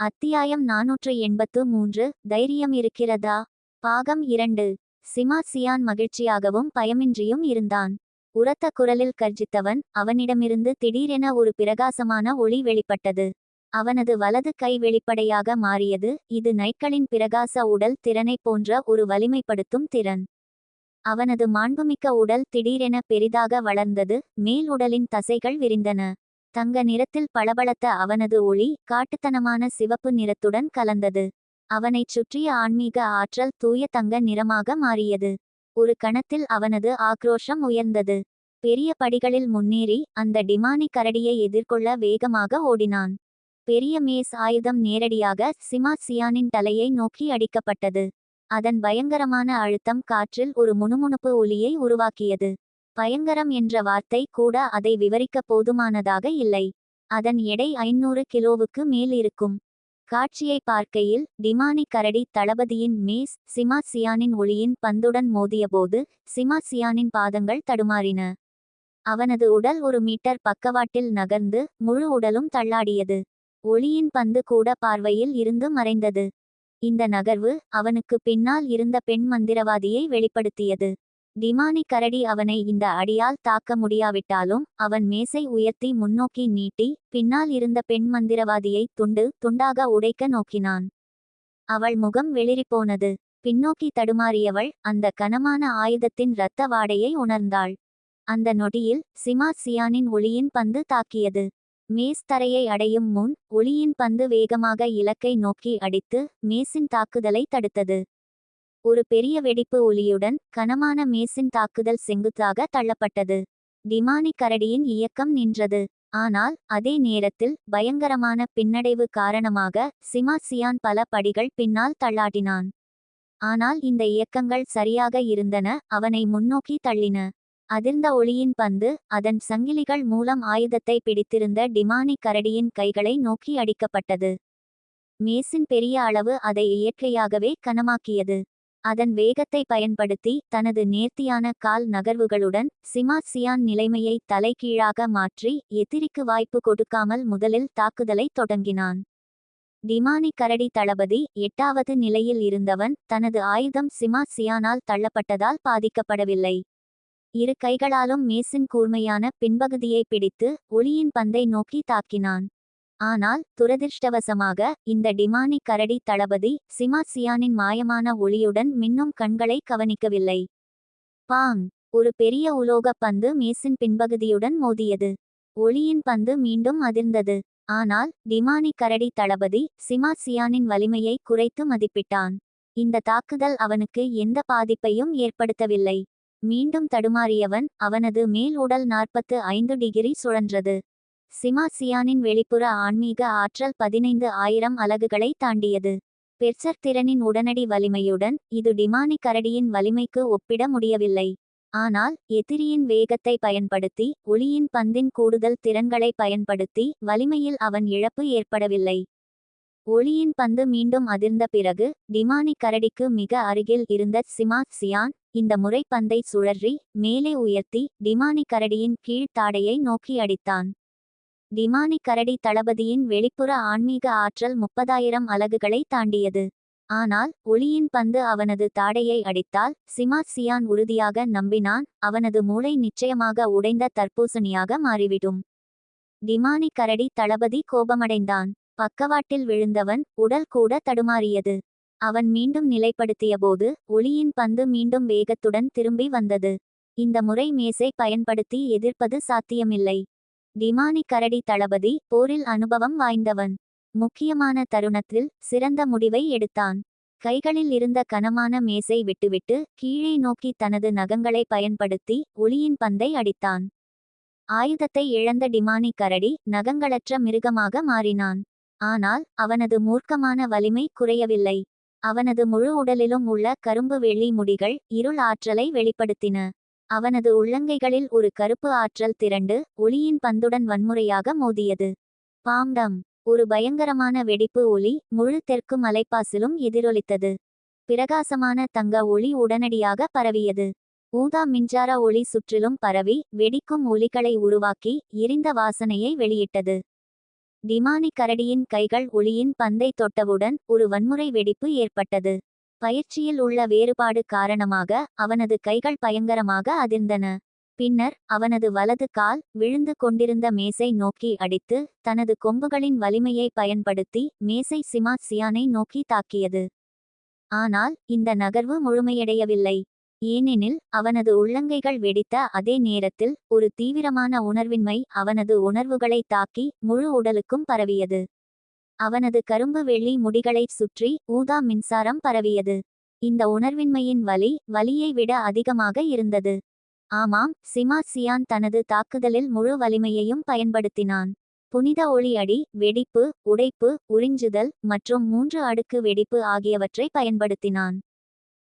அத்தியாயம் நாநூற்று எண்பத்து மூன்று. தைரியம் இருக்கிறதா? பாகம் இரண்டு. சிமா சியான் மகிழ்ச்சியாகவும் பயமின்றியும் இருந்தான். உரத்த குரலில் கர்ஜித்தவன் அவனிடமிருந்து திடீரென ஒரு பிரகாசமான ஒளி வெளிப்பட்டது. அவனது வலது கை வெளிப்படையாக மாறியது. இது நைட்களின் பிரகாச உடல் திறனைப் போன்ற ஒரு வலிமைப்படுத்தும் திறன். அவனது மாண்புமிக்க உடல் திடீரென பெரிதாக வளர்ந்தது. மேல் உடலின் தசைகள் விரிந்தன. தங்க நிறத்தில் பளபளத்த அவனது ஒளி காட்டுத்தனமான சிவப்பு நிறத்துடன் கலந்தது. அவனைச் சுற்றிய ஆன்மீக ஆற்றல் தூய தங்க நிறமாக மாறியது. ஒரு கணத்தில் அவனது ஆக்ரோஷம் உயர்ந்தது. பெரிய படிகளில் முன்னேறி அந்த டிமானி கரடியை எதிர்கொள்ள வேகமாக ஓடினான். பெரிய மேஸ் ஆயுதம் நேரடியாக சிமா சியானின் தலையை நோக்கி அடிக்கப்பட்டது. அதன் பயங்கரமான அழுத்தம் காற்றில் ஒரு முணுமுணுப்பு ஒலியை உருவாக்கியது. பயங்கரம் என்ற வார்த்தை கூட அதை விவரிக்க போதுமானதாக இல்லை. அதன் எடை ஐநூறு கிலோவுக்கு மேல் இருக்கும். காட்சியை பார்க்கையில் டிமானி கரடி தளபதியின் மேஸ் சிமா சியானின் ஒளியின் பந்துடன் மோதியபோது சிமா சியானின் பாதங்கள் தடுமாறின. அவனது உடல் ஒரு மீட்டர் பக்கவாட்டில் நகர்ந்து முழு உடலும் தள்ளாடியது. ஒளியின் பந்து கூட பார்வையில் இருந்து மறைந்தது. இந்த நகர்வு அவனுக்கு பின்னால் இருந்த பெண் மந்திரவாதியை வெளிப்படுத்தியது. டிமானி கரடி அவனை இந்த அடியால் தாக்க முடியாவிட்டாலும் அவன் மேசை உயர்த்தி முன்னோக்கி நீட்டி பின்னால் இருந்த பெண் மந்திரவாதியை துண்டு துண்டாக உடைக்க நோக்கினான். அவள் முகம் வெளிரிப்போனது. பின்னோக்கி தடுமாறியவள் அந்த கனமான ஆயுதத்தின் இரத்த வாடையை உணர்ந்தாள். அந்த நொடியில் சிமா சியானின் ஒளியின் பந்து தாக்கியது. மேஸ் தரையை அடையும் முன் ஒளியின் பந்து வேகமாக இலக்கை நோக்கி அடித்து மேஸின் தாக்குதலை தடுத்தது. ஒரு பெரிய வெடிப்பு ஒலியுடன் கனமான மேசின் தாக்குதல் செங்குத்தாக தள்ளப்பட்டது. டிமானி கரடியின் இயக்கம் நின்றது. ஆனால் அதே நேரத்தில் பயங்கரமான பின்னடைவு காரணமாக சிமா சியான் பல படிகள் பின்னால் தள்ளாட்டினான் ஆனால் இந்த இயக்கங்கள் சரியாக இருந்தன அவனை முன்னோக்கி தள்ளின. அதிர்ந்த ஒளியின் பந்து அதன் சங்கிலிகள் மூலம் ஆயுதத்தை பிடித்திருந்த டிமானி கரடியின் கைகளை நோக்கி அடிக்கப்பட்டது. மேசின் பெரிய அளவு அதை இயற்கையாகவே கனமாக்கியது. அதன் வேகத்தை பயன்படுத்தி தனது நேர்த்தியான கால் நகர்வுகளுடன் சிமா சியான் நிலைமையை தலைகீழாக மாற்றி எதிரிக்கு வாய்ப்பு கொடுக்காமல் முதலில் தாக்குதலை தொடங்கினான். டிமானி கரடி தளபதி எட்டாவது நிலையில் இருந்தவன் தனது ஆயுதம் சிமா சியானால் தள்ளப்பட்டதால் பாதிக்கப்படவில்லை. இரு கைகளாலும் மேசின் கூர்மையான பின்பகுதியை பிடித்து ஒளியின் பந்தை நோக்கி தாக்கினான். ஆனால் துரதிர்ஷ்டவசமாக இந்த டிமானி கரடி தளபதி சிமா சியானின் மாயமான ஒளியுடன் மின்னும் கண்களை கவனிக்கவில்லை. பாங்! ஒரு பெரிய உலோக பந்து மேசின் பின்பகுதியுடன் மோதியது. ஒளியின் பந்து மீண்டும் அதிர்ந்தது. ஆனால் டிமானி கரடி தளபதி சிமா சியானின் வலிமையை குறைத்து மதிப்பிட்டான். இந்த தாக்குதல் அவனுக்கு எந்த பாதிப்பையும் ஏற்படுத்தவில்லை. மீண்டும் தடுமாறியவன் அவனது மேல் உடல் நாற்பத்து ஐந்து டிகிரி சுழன்றது. சிமா சியானின் வெளிப்புற ஆன்மீக ஆற்றல் பதினைந்து ஆயிரம் அலகுகளை தாண்டியது. பெர்சர் திறனின் உடனடி வலிமையுடன் இது டிமானி கரடியின் வலிமைக்கு ஒப்பிட முடியவில்லை. ஆனால் எதிரியின் வேகத்தை பயன்படுத்தி ஒளியின் பந்தின் கூடுதல் திறன்களை பயன்படுத்தி வலிமையில் அவன் இழப்பு ஏற்படவில்லை. ஒளியின் பந்து மீண்டும் அதிர்ந்த பிறகு டிமானி கரடிக்கு மிக அருகில் இருந்த சிமா சியான் இந்த முறை பந்தை சுழற்றி மேலே உயர்த்தி டிமானி கரடியின் கீழ் தாடையை நோக்கி அடித்தான். டிமானி கரடி தளபதியின் வெளிப்புற ஆன்மீக ஆற்றல் முப்பதாயிரம் அலகுகளை தாண்டியது. ஆனால் ஒளியின் பந்து அவனது தாடையை அடித்தால் சிமாத் சியான் உறுதியாக நம்பினான் அவனது மூளை நிச்சயமாக உடைந்த தர்பூசணியாக மாறிவிடும். டிமானி கரடி தளபதி கோபமடைந்தான். பக்கவாட்டில் விழுந்தவன் உடல் கூட தடுமாறியது. அவன் மீண்டும் நிலைப்படுத்தியபோது ஒளியின் பந்து மீண்டும் வேகத்துடன் திரும்பி வந்தது. இந்த முறை மேசை பயன்படுத்தி எதிர்ப்பது சாத்தியமில்லை. டிமானி கரடி தளபதி போரில் அனுபவம் வாய்ந்தவன். முக்கியமான தருணத்தில் சிறந்த முடிவை எடுத்தான். கைகளில் இருந்த கனமான மேசை விட்டுவிட்டு கீழே நோக்கி தனது நகங்களை பயன்படுத்தி ஒளியின் பந்தை அடித்தான். ஆயுதத்தை இழந்த டிமானி கரடி நகங்களற்ற மிருகமாக மாறினான். ஆனால் அவனது மூர்க்கமான வலிமை குறையவில்லை. அவனது முழு உடலிலும் உள்ள கரும்பு வெள்ளி முடிகள் இருள் ஆற்றலை வெளிப்படுத்தின. அவனது உள்ளங்கைகளில் ஒரு கருப்பு ஆற்றல் திரண்டு ஒளியின் பந்துடன் வன்முறையாக மோதியது. பாம்டம். ஒரு பயங்கரமான வெடிப்பு ஒளி முழு தெற்கு மலைப்பாசிலும் எதிரொலித்தது. பிரகாசமான தங்க ஒளி உடனடியாக பரவியது. ஊதா மின்சார ஒளி சுற்றிலும் பரவி வெடிக்கும் ஒலிகளை உருவாக்கி எரிந்த வாசனையை வெளியிட்டது. டிமானி கரடியின் கைகள் ஒளியின் பந்தை தொட்டவுடன் ஒரு வன்முறை வெடிப்பு ஏற்பட்டது. பயிற்சியில் உள்ள வேறுபாடு காரணமாக அவனது கைகள் பயங்கரமாக அதிர்ந்தன. பின்னர் அவனது வலது கால் விழுந்து கொண்டிருந்த மேசை நோக்கி அடித்து தனது கொம்புகளின் வலிமையை பயன்படுத்தி மேசை சிமா சியானை நோக்கி தாக்கியது. ஆனால் இந்த நகர்வு முழுமையடையவில்லை. ஏனெனில் அவனது உள்ளங்கைகள் வெடித்த அதே நேரத்தில் ஒரு தீவிரமான உணர்வின்மை அவனது உணர்வுகளை தாக்கி முழு உடலுக்கும் பரவியது. அவனது கரும்பு வெள்ளி முடிகளைச் சுற்றி ஊதா மின்சாரம் பரவியது. இந்த உணர்வின்மையின் வலி வலியை விட அதிகமாக இருந்தது. ஆமாம் சிமா சியான் தனது தாக்குதலில் முழு வலிமையையும் பயன்படுத்தினான். புனித ஒளியடி வெடிப்பு உடைப்பு உறிஞ்சுதல் மற்றும் மூன்று அடுக்கு வெடிப்பு ஆகியவற்றை பயன்படுத்தினான்.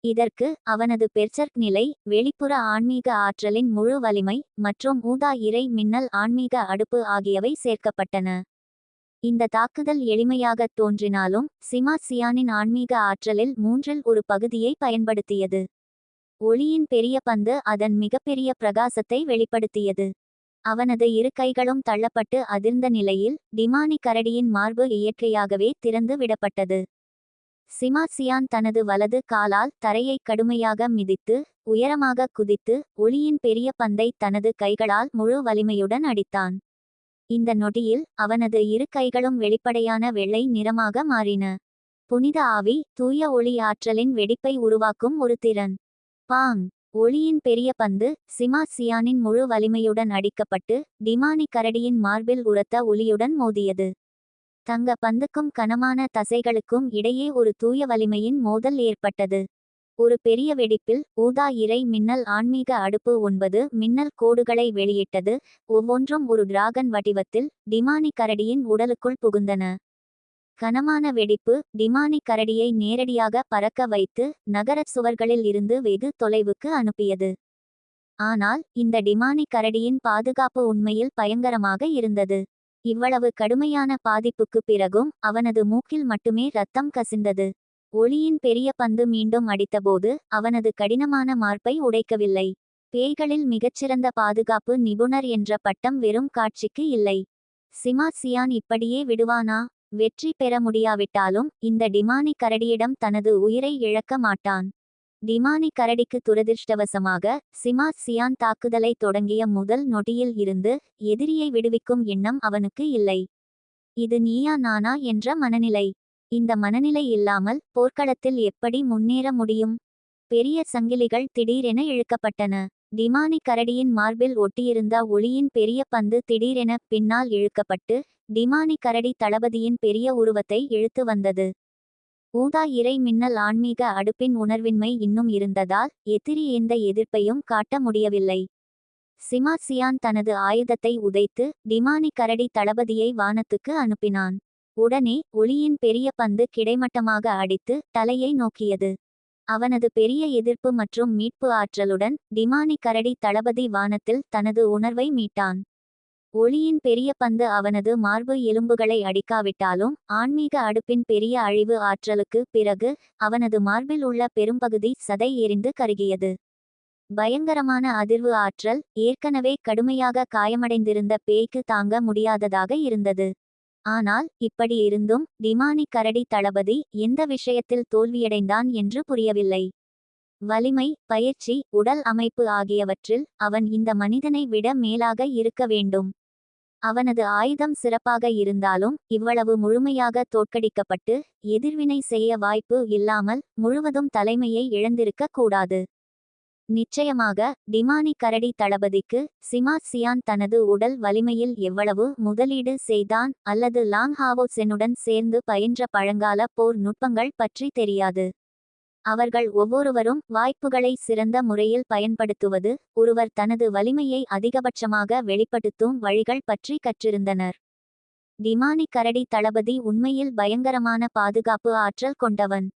இதற்கு அவனது பெர்சர்க் நிலை வெளிப்புற ஆன்மீக ஆற்றலின் முழு வலிமை மற்றும் ஊதா இறை மின்னல் ஆன்மீக அடுப்பு ஆகியவை சேர்க்கப்பட்டன. இந்த தாக்குதல் எளிமையாகத் தோன்றினாலும் சிமா சியானின் ஆன்மீக ஆற்றலில் மூன்றில் ஒரு பகுதியை பயன்படுத்தியது. ஒளியின் பெரிய பந்து அதன் மிகப்பெரிய பிரகாசத்தை வெளிப்படுத்தியது. அவனது இரு கைகளும் தள்ளப்பட்டு அதிர்ந்த நிலையில் டிமானி கரடியின் மார்பு இயற்கையாகவே திறந்து விடப்பட்டது. சிமாசியான் தனது வலது காலால் தரையை கடுமையாக மிதித்து உயரமாக குதித்து ஒளியின் பெரிய பந்தை தனது கைகளால் முழு வலிமையுடன் அடித்தான். இந்த நொடியில் அவனது இரு கைகளும் வெளிப்படையான வெள்ளை நிறமாக மாறின. புனித ஆவி தூய ஒளி ஆற்றலின் வெடிப்பை உருவாக்கும் ஒரு திறன். பாங்! ஒளியின் பெரிய பந்து சிமா சியானின் முழு வலிமையுடன் அடிக்கப்பட்டு டிமானி கரடியின் மார்பில் உரத்த ஒளியுடன் மோதியது. தங்க பந்துக்கும் கனமான தசைகளுக்கும் இடையே ஒரு தூய வலிமையின் மோதல் ஏற்பட்டது. ஒரு பெரிய வெடிப்பில் ஊதா இறை மின்னல் ஆன்மீக அடுப்பு ஒன்பது மின்னல் கோடுகளை வெளியிட்டது ஒவ்வொன்றும் ஒரு டிராகன் வடிவத்தில் டிமானி கரடியின் உடலுக்குள் புகுந்தன. கனமான வெடிப்பு டிமானி கரடியை நேரடியாக பறக்க வைத்து நகரச் சுவர்களில் இருந்து வெகு தொலைவுக்கு அனுப்பியது. ஆனால் இந்த டிமானி கரடியின் பாதுகாப்பு உண்மையில் பயங்கரமாக இருந்தது. இவ்வளவு கடுமையான பாதிப்புக்குப் பிறகும் அவனது மூக்கில் மட்டுமே ரத்தம் கசிந்தது. ஒளியின் பெரிய பந்து மீண்டும் அடித்தபோது அவனது கடினமான மார்பை உடைக்கவில்லை. பேய்களில் மிகச்சிறந்த பாதுகாப்பு நிபுணர் என்ற பட்டம் வெறும் காட்சிக்கு இல்லை. சிமா சியான் இப்படியே விடுவானா? வெற்றி பெற முடியாவிட்டாலும் இந்த டிமானி கரடியிடம் தனது உயிரை இழக்க மாட்டான். டிமானி கரடிக்கு துரதிர்ஷ்டவசமாக சிமா சியான் தாக்குதலை தொடங்கிய முதல் நொடியில் இருந்து எதிரியை விடுவிக்கும் எண்ணம் அவனுக்கு இல்லை. இது நீயா நானா என்ற மனநிலை. இந்த மனநிலை இல்லாமல் போர்க்களத்தில் எப்படி முன்னேற முடியும்? பெரிய சங்கிலிகள் திடீரென இழுக்கப்பட்டன. டிமானி கரடியின் மார்பில் ஒட்டியிருந்த ஒளியின் பெரிய பந்து திடீரென பின்னால் இழுக்கப்பட்டு டிமானி கரடி தளபதியின் பெரிய உருவத்தை இழுத்து வந்தது. ஊதா இறை மின்னல் ஆன்மீக அடுப்பின் உணர்வின்மை இன்னும் இருந்ததால் எதிரி எந்த எதிர்ப்பையும் காட்ட முடியவில்லை. சிமாசியான் தனது ஆயுதத்தை உதைத்து டிமானி கரடி தளபதியை வானத்துக்கு அனுப்பினான். உடனே ஒளியின் பெரிய பந்து கிடைமட்டமாக அடித்து தலையை நோக்கியது. அவனது பெரிய எதிர்ப்பு மற்றும் மீட்பு ஆற்றலுடன் டிமானி கரடி தளபதி வானத்தில் தனது உணர்வை மீட்டான். ஒளியின் பெரிய பந்து அவனது மார்பு எலும்புகளை அடிக்காவிட்டாலும் ஆன்மீக அடுப்பின் பெரிய அழிவு ஆற்றலுக்கு பிறகு அவனது மார்பில் உள்ள பெரும்பகுதி சதை எரிந்து கருகியது. பயங்கரமான அதிர்வு ஆற்றல் ஏற்கனவே கடுமையாக காயமடைந்திருந்த பேய்க்கு தாங்க முடியாததாக இருந்தது. ஆனால் இப்படி இருந்தும் டிமானி கரடி தளபதி எந்த விஷயத்தில் தோல்வியடைந்தான் என்று புரியவில்லை. வலிமை பயிற்சி உடல் அமைப்பு ஆகியவற்றில் அவன் இந்த மனிதனை விட மேலாக இருக்க வேண்டும். அவனது ஆயுதம் சிறப்பாக இருந்தாலும் இவ்வளவு முழுமையாக தோற்கடிக்கப்பட்டு எதிர்வினை செய்ய வாய்ப்பு இல்லாமல் முழுவதும் தலைமையை இழந்திருக்க கூடாது. நிச்சயமாக டிமானி கரடி தளபதிக்கு சிமா சியான் தனது உடல் வலிமையில் எவ்வளவு முதலீடு செய்தான் அல்லது லாங் ஹாவோசெனுடன் சேர்ந்து பயின்ற பழங்கால போர் நுட்பங்கள் பற்றி தெரியாது. அவர்கள் ஒவ்வொருவரும் வாய்ப்புகளை சிறந்த முறையில் பயன்படுத்துவது ஒருவர் தனது வலிமையை அதிகபட்சமாக வெளிப்படுத்தும் வழிகள் பற்றி கற்றிருந்தனர். டிமானி கரடி தளபதி உண்மையில் பயங்கரமான பாதுகாப்பு ஆற்றல் கொண்டவன்.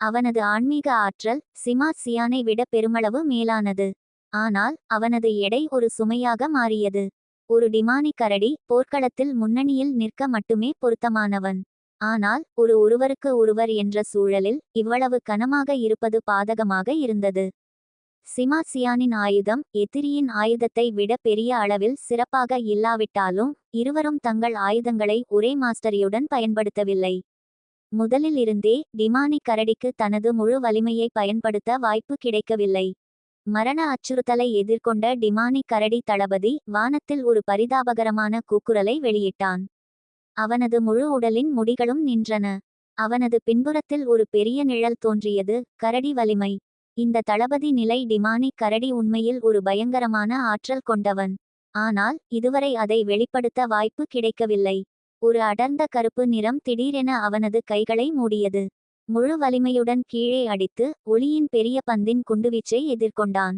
அவனது ஆன்மீக ஆற்றல் சிமா சியானை விட பெருமளவு மேலானது. ஆனால் அவனது எடை ஒரு சுமையாக மாறியது. ஒரு டிமானி கரடி போர்க்களத்தில் முன்னணியில் நிற்க மட்டுமே பொருத்தமானவன். ஆனால் ஒரு ஒருவருக்கு ஒருவர் என்ற சூழலில் இவ்வளவு கனமாக இருப்பது பாதகமாக இருந்தது. சிமாசியானின் ஆயுதம் எதிரியின் ஆயுதத்தை விட பெரிய அளவில் சிறப்பாக இல்லாவிட்டாலும் இருவரும் தங்கள் ஆயுதங்களை ஒரே மாஸ்டரியுடன் பயன்படுத்தவில்லை. முதலில் இருந்தே டிமானி கரடிக்கு தனது முழு வலிமையை பயன்படுத்த வாய்ப்பு கிடைக்கவில்லை. மரண அச்சுறுத்தலை எதிர்கொண்ட டிமானி கரடி தளபதி வானத்தில் ஒரு பரிதாபகரமான கூக்குரலை வெளியிட்டான். அவனது முழு உடலின் முடிகளும் நின்றன. அவனது பின்புறத்தில் ஒரு பெரிய நிழல் தோன்றியது கரடி வலிமை. இந்த தளபதி நிலை டிமானி கரடி உண்மையில் ஒரு பயங்கரமான ஆற்றல் கொண்டவன். ஆனால் இதுவரை அதை வெளிப்படுத்த வாய்ப்பு கிடைக்கவில்லை. ஒரு அடர்ந்த கருப்பு நிறம் திடீரென அவனது கைகளை மூடியது. முழு வலிமையுடன் கீழே அடித்து ஒளியின் பெரிய பந்தின் குண்டுவீச்சை எதிர்கொண்டான்.